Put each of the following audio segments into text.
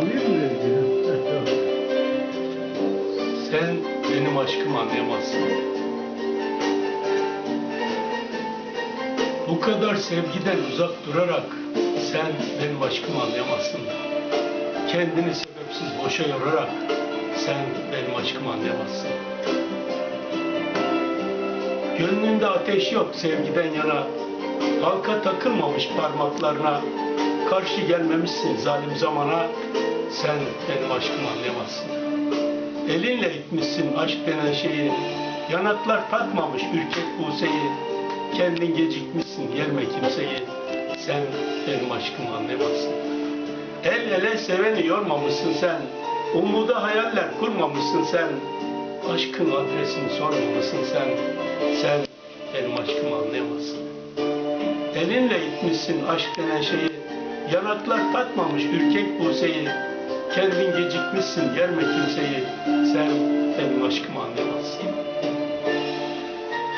Alıyor mu dedi? Sen benim aşkımı anlayamazsın. Bu kadar sevgiden uzak durarak sen benim aşkımı anlayamazsın. Kendini sebepsiz boşa yorarak sen benim aşkımı anlayamazsın. Gönlünde ateş yok sevgiden yana, halka takılmamış parmaklarına, karşı gelmemişsin zalim zamana, sen benim aşkımı anlayamazsın. Elinle itmişsin aşk denen şeyi, yanaklar takmamış ürkek buseyi, kendin gecikmişsin gelme kimseyi, sen benim aşkımı anlayamazsın. El ele seveni yormamışsın sen, umuda hayaller kurmamışsın sen, aşkın adresini sormamışsın sen, sen benim aşkımı anlayamazsın. Elinle itmişsin aşk denen şeyi, yanaklar takmamış ürkek buseyi, kendin gecikmişsin gelme kimseyi, sen benim aşkımı anlayamazsın.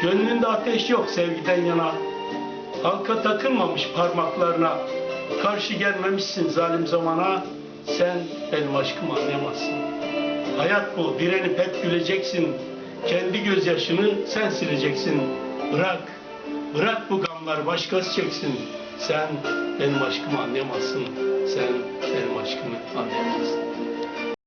Gönlünde ateş yok sevgiden yana, halka takılmamış parmaklarına, karşı gelmemişsin zalim zamana, sen benim aşkımı anlayamazsın. Hayat bu, direnip hep güleceksin, kendi gözyaşını sen sileceksin. Bırak, bırak bu gamlar başkası çeksin, sen benim aşkımı anlayamazsın, sen.